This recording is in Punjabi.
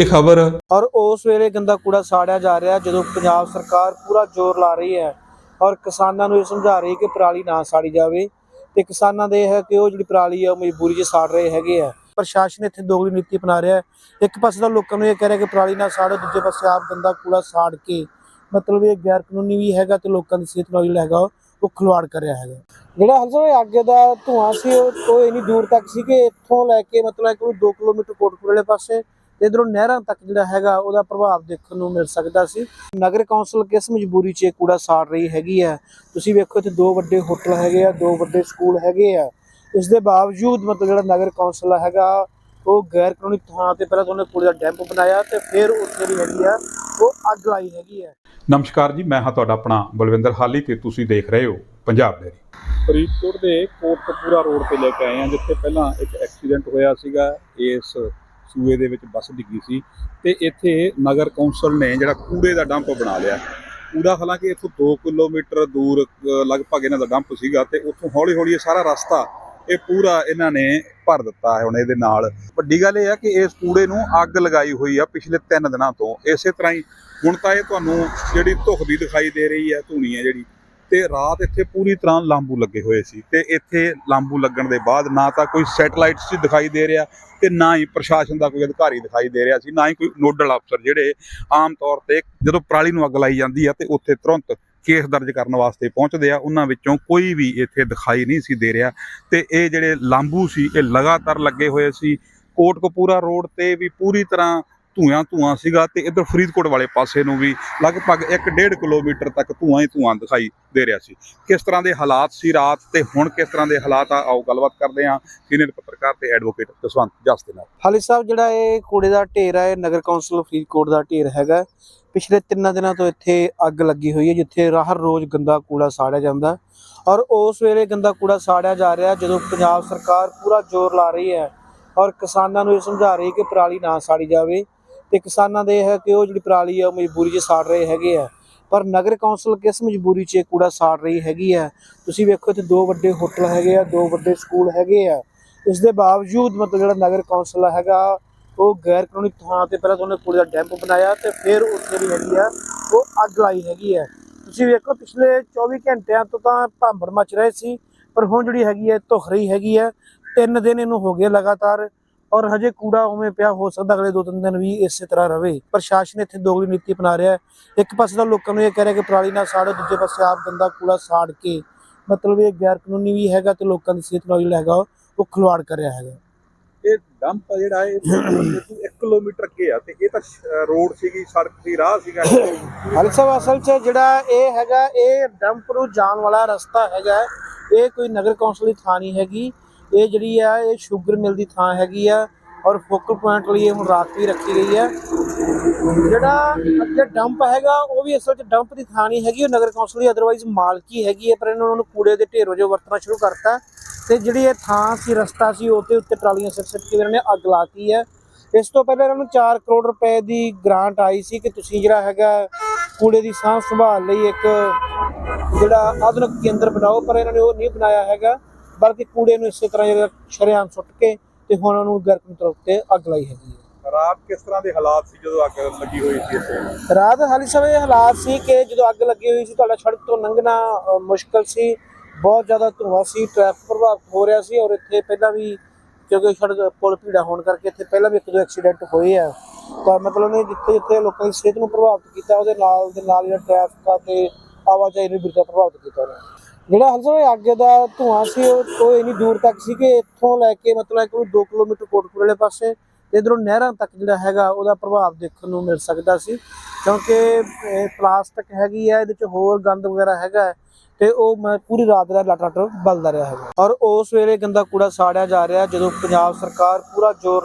ਇਹ ਖਬਰ। ਔਰ ਉਸ ਵੇਲੇ ਗੰਦਾ ਕੂੜਾ ਸਾੜਿਆ ਜਾ ਰਿਹਾ ਜਦੋਂ ਪੰਜਾਬ ਸਰਕਾਰ ਪੂਰਾ ਜ਼ੋਰ ਲਾ ਰਹੀ ਹੈ ਔਰ ਕਿਸਾਨਾਂ ਨੂੰ ਇਹ ਸਮਝਾ ਰਹੀ ਕਿ ਪਰਾਲੀ ਨਾ ਸਾੜੀ ਜਾਵੇ ਤੇ ਕਿਸਾਨਾਂ ਦੇ ਹੈ ਕਿ ਉਹ ਜਿਹੜੀ ਪਰਾਲੀ ਹੈ ਉਹ ਮਜਬੂਰੀ 'ਚ ਸਾੜ ਰਹੇ ਹੈਗੇ ਆ। ਪ੍ਰਸ਼ਾਸਨ ਇੱਥੇ ਦੋਗਲੀ ਨੀਤੀ ਅਪਣਾ ਰਿਹਾ ਹੈ। ਇੱਕ ਪਾਸੇ ਤਾਂ ਲੋਕਾਂ ਨੂੰ ਇਹ ਕਹਿ ਰਿਹਾ ਕਿ ਪਰਾਲੀ ਨਾ ਸਾੜੋ, ਦੂਜੇ ਪਾਸੇ ਆਪ ਗੰਦਾ ਕੂੜਾ ਸਾੜ ਕੇ ਮਤਲਬ ਇਹ ਗੈਰ ਕਾਨੂੰਨੀ ਵੀ ਹੈਗਾ ਤੇ ਲੋਕਾਂ ਦੀ ਸਿਹਤ ਨਾਲ ਜਿਹੜਾ ਹੈਗਾ ਉਹ ਖਿਲਵਾੜ ਕਰ ਰਿਹਾ ਹੈਗਾ। ਜਿਹੜਾ ਹਲਸੋ ਅੱਗੇ ਦਾ ਧੂਆਂ ਸੀ ਉਹ ਉਹ ਇੰਨੀ ਦੂਰ ਤੱਕ ਸੀ ਕਿ ਇੱਥੋਂ ਲੈ ਕੇ ਮਤਲਬ ਕਿ 2 ਕਿਲੋਮੀਟਰ ਕੋਟਪੁਰ ਵਾਲੇ ਪਾਸੇ ਤੇ ਇਧਰੋਂ ਨਹਿਰਾਂ ਤੱਕ ਜਿਹੜਾ ਹੈਗਾ ਉਹਦਾ ਪ੍ਰਭਾਵ ਦੇਖਣ ਨੂੰ ਮਿਲ ਸਕਦਾ ਸੀ। ਨਗਰ ਕੌਂਸਲ ਕਿਸ ਮਜਬੂਰੀ 'ਚ ਇਹ ਕੂੜਾ ਸਾੜ ਰਹੀ ਹੈਗੀ ਆ ਤੁਸੀਂ ਵੇਖੋ ਇੱਥੇ ਦੋ ਵੱਡੇ ਹੋਟਲ ਹੈਗੇ ਆ ਦੋ ਵੱਡੇ ਸਕੂਲ ਹੈਗੇ ਆ। ਇਸ ਦੇ ਬਾਵਜੂਦ ਮਤਲਬ ਜਿਹੜਾ ਨਗਰ ਕੌਂਸਲ ਹੈਗਾ ਉਹ ਗੈਰ ਕਾਨੂੰਨੀ ਥਾਂ ਤੇ ਪਹਿਲਾਂ ਉਹਨੇ ਕੂੜੇ ਦਾ ਡੈਂਪ ਬਣਾਇਆ ਤੇ ਫਿਰ ਉੱਥੇ ਜਿਹੜੀ ਹੈਗੀ ਆ ਉਹ ਅੱਗ ਲਾਈ ਹੈਗੀ ਆ। ਨਮਸਕਾਰ ਜੀ ਮੈਂ ਹਾਂ ਤੁਹਾਡਾ ਆਪਣਾ ਬਲਵਿੰਦਰ ਹਾਲੀ ਤੇ ਤੁਸੀਂ ਦੇਖ ਰਹੇ ਹੋ ਪੰਜਾਬ ਡੇਰੀ ਫਰੀਦਕੋਟ ਦੇ ਕੋਟਕਪੂਰਾ ਰੋਡ ਤੇ ਲੈ ਕੇ ਆਏ ਹਾਂ ਜਿੱਥੇ ਪਹਿਲਾਂ ਇੱਕ ਐਕਸੀਡੈਂਟ ਹੋਇਆ ਸੀਗਾ ਇਸ ਸੂਏ ਦੇ ਵਿੱਚ ਬੱਸ ਡਿੱਗੀ ਸੀ ਤੇ ਇੱਥੇ ਨਗਰ ਕੌਂਸਲ ਨੇ ਜਿਹੜਾ ਕੂੜੇ ਦਾ ਡੰਪ ਬਣਾ ਲਿਆ। ਕੂੜਾ ਹਾਲਾਂਕਿ ਇੱਥੋਂ 2 ਕਿਲੋਮੀਟਰ ਦੂਰ ਲਗਭਗ ਇਹਨਾਂ ਦਾ ਡੰਪ ਸੀਗਾ ਤੇ ਉੱਥੋਂ ਹੌਲੀ ਹੌਲੀ ਇਹ ਸਾਰਾ ਰਸਤਾ, ਇਹ ਪੂਰਾ ਇਹਨਾਂ ਨੇ ਭਰ ਦਿੱਤਾ ਹੈ ਹੁਣ ਇਹਦੇ ਨਾਲ। ਵੱਡੀ ਗੱਲ ਇਹ ਹੈ ਕਿ ਇਸ ਕੂੜੇ ਨੂੰ ਅੱਗ ਲਗਾਈ ਹੋਈ ਆ ਪਿਛਲੇ 3 ਦਿਨਾਂ ਤੋਂ। ਇਸੇ ਤਰ੍ਹਾਂ ਹੀ ਹੁਣ ਤਾਂ ਇਹ ਤੁਹਾਨੂੰ ਜਿਹੜੀ ਧੁੱਖ ਦੀ ਦਿਖਾਈ ਦੇ ਰਹੀ ਹੈ, ਧੂਣੀ ਹੈ ਜਿਹੜੀ ਤੇ ਰਾਤ ਇੱਥੇ ਪੂਰੀ ਤਰ੍ਹਾਂ ਲਾਂਬੂ ਲੱਗੇ ਹੋਏ ਸੀ ਤੇ ਇੱਥੇ ਲਾਂਬੂ ਲੱਗਣ ਦੇ ਬਾਅਦ ਨਾ ਤਾਂ ਕੋਈ ਸੈਟਲਾਈਟਸ 'ਚ ਦਿਖਾਈ ਦੇ ਰਿਹਾ ਤੇ ਨਾ ਹੀ ਪ੍ਰਸ਼ਾਸਨ ਦਾ ਕੋਈ ਅਧਿਕਾਰੀ ਦਿਖਾਈ ਦੇ ਰਿਹਾ ਸੀ, ਨਾ ਹੀ ਕੋਈ ਨੋਡਲ ਅਫਸਰ ਜਿਹੜੇ ਆਮ ਤੌਰ ਤੇ ਜਦੋਂ ਪਰਾਲੀ ਨੂੰ ਅੱਗ ਲਾਈ ਜਾਂਦੀ ਆ ਤੇ ਉੱਥੇ ਤੁਰੰਤ ਕੇਸ ਦਰਜ ਕਰਨ ਵਾਸਤੇ ਪਹੁੰਚਦੇ ਆ, ਉਹਨਾਂ ਵਿੱਚੋਂ ਕੋਈ ਵੀ ਇੱਥੇ ਦਿਖਾਈ ਨਹੀਂ ਸੀ ਦੇ ਰਿਹਾ ਤੇ ਇਹ ਜਿਹੜੇ ਲਾਂਬੂ ਸੀ, ਇਹ ਲਗਾਤਾਰ ਲੱਗੇ ਹੋਏ ਸੀ। ਕੋਟਕਪੂਰਾ ਰੋਡ ਤੇ ਵੀ ਪੂਰੀ ਤਰ੍ਹਾਂ ਧੂਆਂ ਧੂਆਂ ਸੀਗਾ ਤੇ ਇਧਰ ਫਰੀਦਕੋਟ ਵਾਲੇ ਪਾਸੇ ਨੂੰ ਵੀ ਲਗਭਗ 1.5 ਕਿਲੋਮੀਟਰ ਤੱਕ ਧੂਆਂ ਹੀ ਧੂਆਂ ਦਿਖਾਈ ਦੇ ਰਿਹਾ ਸੀ। ਕਿਸ ਤਰ੍ਹਾਂ ਦੇ ਹਾਲਾਤ ਸੀ ਰਾਤ ਤੇ ਹੁਣ ਕਿਸ ਤਰ੍ਹਾਂ ਦੇ ਹਾਲਾਤ ਆ, ਆਓ ਗੱਲਬਾਤ ਕਰਦੇ ਹਾਂ ਸੀਨੀਅਰ ਪੱਤਰਕਾਰ ਤੇ ਐਡਵੋਕੇਟ ਜਸਵੰਤ ਜਸ ਦੇ ਨਾਲ। ਹਾਲੀ ਸਾਹਿਬ, ਜਿਹੜਾ ਇਹ ਕੂੜੇ ਦਾ ਢੇਰ ਹੈ ਨਗਰ ਕੌਂਸਲ ਫਰੀਦਕੋਟ ਦਾ ਢੇਰ ਹੈਗਾ। ਪਿਛਲੇ ਤਿੰਨਾਂ ਦਿਨਾਂ ਤੋਂ ਇੱਥੇ ਅੱਗ ਲੱਗੀ ਹੋਈ ਹੈ, ਜਿੱਥੇ ਹਰ ਰੋਜ਼ ਗੰਦਾ ਕੂੜਾ ਸਾੜਿਆ ਜਾਂਦਾ। ਔਰ ਉਸ ਵੇਲੇ ਗੰਦਾ ਕੂੜਾ ਸਾੜਿਆ ਜਾ ਰਿਹਾ, ਜਦੋਂ ਪੰਜਾਬ ਸਰਕਾਰ ਪੂਰਾ ਜ਼ੋਰ ਲਾ ਰਹੀ ਹੈ ਔਰ ਕਿਸਾਨਾਂ ਨੂੰ ਇਹ ਸਮਝਾ ਰਹੀ ਹੈ ਕਿ ਪਰਾਲੀ ਨਾ ਸਾੜੀ ਜਾਵੇ। ਤੇ ਕਿਸਾਨਾਂ ਦੇ ਇਹ ਹੈ ਕਿ ਉਹ ਜਿਹੜੀ ਪਰਾਲੀ ਆ ਉਹ ਮਜਬੂਰੀ 'ਚ ਸਾੜ ਰਹੇ ਹੈਗੇ ਆ। ਪਰ ਨਗਰ ਕੌਂਸਲ ਕਿਸ ਮਜਬੂਰੀ 'ਚ ਕੂੜਾ ਸਾੜ ਰਹੀ ਹੈਗੀ ਆ? ਤੁਸੀਂ ਵੇਖੋ ਇੱਥੇ ਦੋ ਵੱਡੇ ਹੋਟਲ ਹੈਗੇ ਆ, ਦੋ ਵੱਡੇ ਸਕੂਲ ਹੈਗੇ ਆ। ਇਸ ਦੇ ਬਾਵਜੂਦ ਮਤਲਬ ਜਿਹੜਾ ਨਗਰ ਕੌਂਸਲ ਹੈਗਾ, ਉਹ ਗੈਰ ਕਾਨੂੰਨੀ ਥਾਂ ਤੇ ਪਹਿਲਾਂ ਤਾਂ ਉਹਨੇ ਕੂੜੇ ਦਾ ਡੈਂਪ ਬਣਾਇਆ ਤੇ ਫਿਰ ਉੱਥੇ ਵੀ ਹੈਗੀ ਆ, ਉਹ ਅੱਗ ਲਾਈ ਹੈਗੀ ਆ। ਤੁਸੀਂ ਵੇਖੋ ਪਿਛਲੇ 24 ਘੰਟਿਆਂ ਤੋਂ ਤਾਂ ਭਾਂਬੜ ਮਚ ਰਹੇ ਸੀ, ਪਰ ਹੁਣ ਜਿਹੜੀ ਹੈਗੀ ਹੈ ਧੁਖ ਰਹੀ ਹੈਗੀ ਹੈ ਤਿੰਨ ਦਿਨ ਇਹਨੂੰ ਹੋ ਗਏ ਲਗਾਤਾਰ। ਔਰ ਹਜੇ ਕੂੜਾ ਉਵੇਂ ਪਿਆ ਹੋ ਸਕਦਾ ਅਗਲੇ ਦੋ ਤਿੰਨ ਦਿਨ ਵੀ ਇਸੇ ਤਰ੍ਹਾਂ ਰਵੇ। ਪ੍ਰਸ਼ਾਸਨ ਇੱਥੇ ਦੋਗਲੀ ਨੀਤੀ ਅਪਣਾ ਰਿਹਾ ਹੈ। ਇੱਕ ਪਾਸੇ ਤਾਂ ਲੋਕਾਂ ਨੂੰ ਇਹ ਕਹਿ ਰਿਹਾ ਕਿ ਪਰਾਲੀ ਨਾ ਸਾੜੋ ਦੂਜੇ ਪਾਸੇ ਆਪ ਗੰਦਾ ਕੂੜਾ ਸਾੜ ਕੇ ਮਤਲਬ ਇਹ ਗੈਰ ਕਾਨੂੰਨੀ ਵੀ ਹੈਗਾ ਤੇ ਲੋਕਾਂ ਦੀ ਸਿਹਤ ਨਾਲ ਜਿਹੜਾ ਹੈਗਾ ਉਹ ਖਿਲਵਾੜ ਕਰ ਰਿਹਾ ਹੈਗਾ। ਇਹ ਡੰਪ ਜਿਹੜਾ ਇਹ 1 ਕਿਲੋਮੀਟਰ ਅੱਗੇ ਆ ਤੇ ਇਹ ਤਾਂ ਰੋਡ ਸੀਗੀ ਸੜਕ ਸੀ ਰਾਹ ਸੀਗਾ। ਹਾਲੀ ਸਾਹਿਬ ਅਸਲ 'ਚ ਜਿਹੜਾ ਇਹ ਹੈਗਾ ਇਹ ਡੰਪ ਨੂੰ ਜਾਣ ਵਾਲਾ ਰਸਤਾ ਹੈਗਾ ਇਹ ਕੋਈ ਨਗਰ ਕੌਂਸਲ ਦੀ ਥਾਂ ਨਹੀਂ ਹੈਗੀ। ਇਹ ਜਿਹੜੀ ਆ, ਇਹ ਸ਼ੂਗਰ ਮਿਲ ਦੀ ਥਾਂ ਹੈਗੀ ਆ ਔਰ ਫੋਕਲ ਪੁਆਇੰਟ ਲਈ ਇਹ ਹੁਣ ਰਾਤ ਵੀ ਰੱਖੀ ਗਈ ਹੈ ਜਿਹੜਾ ਅੱਗੇ ਡੰਪ ਹੈਗਾ, ਉਹ ਵੀ ਅਸਲ 'ਚ ਡੰਪ ਦੀ ਥਾਂ ਨਹੀਂ ਹੈਗੀ, ਉਹ ਨਗਰ ਕੌਂਸਲ ਦੀ ਅਦਰਵਾਈਜ਼ ਮਾਲਕੀ ਹੈਗੀ ਹੈ ਪਰ ਇਹਨਾਂ ਨੂੰ ਕੂੜੇ ਦੇ ਢੇਰ ਜੋ ਵਰਤਣਾ ਸ਼ੁਰੂ ਕਰਤਾ। ਤੇ ਜਿਹੜੀ ਇਹ ਥਾਂ ਸੀ, ਰਸਤਾ ਸੀ ਉਹਤੇ ਉੱਤੇ ਟਰਾਲੀਆਂ ਸਿਰ ਸਿਰ ਕੇ ਇਹਨਾਂ ਨੇ ਅੱਗ ਲਾਤੀ ਹੈ ਇਸ ਤੋਂ ਪਹਿਲਾਂ ਇਹਨਾਂ ਨੂੰ 4 ਕਰੋੜ ਰੁਪਏ ਦੀ ਗ੍ਰਾਂਟ ਆਈ ਸੀ ਕਿ ਤੁਸੀਂ ਜਿਹੜਾ ਹੈਗਾ, ਕੂੜੇ ਦੀ ਸਾਂਭ ਸੰਭਾਲ ਲਈ ਇੱਕ ਜਿਹੜਾ ਆਧੁਨਿਕ ਕੇਂਦਰ ਬਣਾਓ, ਪਰ ਇਹਨਾਂ ਨੇ ਉਹ ਨਹੀਂ ਬਣਾਇਆ ਹੈਗਾ। ਬਲਕਿ ਕੂੜੇ ਨੂੰ ਇਸੇ ਤਰ੍ਹਾਂ ਜਿਹੜਾ ਸ਼ਰੇਆਮ ਸੁੱਟ ਕੇ ਤੇ ਹੁਣ ਉਹਨੂੰ ਗਰਮ ਤਰਫ ਤੇ ਅੱਗ ਲਾਈ ਹੈਗੀ ਹੈ। ਰਾਤ ਕਿਸ ਤਰ੍ਹਾਂ ਦੇ ਹਾਲਾਤ ਸੀ ਜਦੋਂ ਅੱਗ ਲੱਗੀ ਹੋਈ ਸੀ ਇੱਥੇ? ਰਾਤ ਹਾਲੀ ਸਮੇਂ ਇਹ ਹਾਲਾਤ ਸੀ ਕਿ ਜਦੋਂ ਅੱਗ ਲੱਗੀ ਹੋਈ ਸੀ ਤੁਹਾਡਾ ਸੜਕ ਤੋਂ ਲੰਘਣਾ ਅ, ਮੁਸ਼ਕਲ ਸੀ ਬਹੁਤ ਜ਼ਿਆਦਾ ਧੂੰਆਂ ਸੀ ਟ੍ਰੈਫਿਕ ਪ੍ਰਭਾਵਿਤ ਹੋ ਰਿਹਾ ਸੀ ਔਰ ਇੱਥੇ ਪਹਿਲਾਂ ਵੀ ਕਿਉਂਕਿ ਸੜਕ ਪੁਲ ਭੀੜਾ ਹੋਣ ਕਰਕੇ ਇੱਥੇ ਪਹਿਲਾਂ ਵੀ ਇੱਕ ਦੋ ਐਕਸੀਡੈਂਟ ਹੋਏ ਆ। ਤਾਂ ਮਤਲਬ ਨੇ ਜਿੱਥੇ ਜਿੱਥੇ ਲੋਕਾਂ ਦੀ ਸਿਹਤ ਨੂੰ ਪ੍ਰਭਾਵਿਤ ਕੀਤਾ ਉਹਦੇ ਨਾਲ ਦੇ ਨਾਲ ਜਿਹੜਾ ਟ੍ਰੈਫਿਕ ਆ ਤੇ ਆਵਾਜਾਈ ਨੂੰ ਵੀ ਪ੍ਰਭਾਵਿਤ ਕੀਤਾ ਉਹਨੇ। ਜਿਹੜਾ ਹਲਸੋ ਅੱਗ ਦਾ ਧੂੰਆਂ ਸੀ ਉਹ ਉਹ ਇੰਨੀ ਦੂਰ ਤੱਕ ਸੀ ਕਿ ਇੱਥੋਂ ਲੈ ਕੇ ਮਤਲਬ ਕਿ 2 ਕਿਲੋਮੀਟਰ ਕੋਟਪੁਰ ਵਾਲੇ ਪਾਸੇ ਤੇ ਇਧਰੋਂ ਨਹਿਰਾਂ ਤੱਕ ਜਿਹੜਾ ਹੈਗਾ ਉਹਦਾ ਪ੍ਰਭਾਵ ਦੇਖਣ ਨੂੰ ਮਿਲ ਸਕਦਾ ਸੀ। ਕਿਉਂਕਿ ਇਹ ਪਲਾਸਟਿਕ ਹੈਗੀ ਹੈ ਇਹਦੇ ਚ ਹੋਰ ਗੰਦ ਵਗੈਰਾ ਹੈਗਾ ਹੈ, ਤੇ ਉਹ ਮ- ਪੂਰੀ ਰਾਤ ਦਾ ਲੱਟ ਬਲਦਾ ਰਿਹਾ ਹੈਗਾ। ਔਰ ਉਸ ਵੇਲੇ ਗੰਦਾ ਕੂੜਾ ਸਾੜਿਆ ਜਾ ਰਿਹਾ ਜਦੋਂ ਪੰਜਾਬ ਸਰਕਾਰ ਪੂਰਾ ਜ਼ੋਰ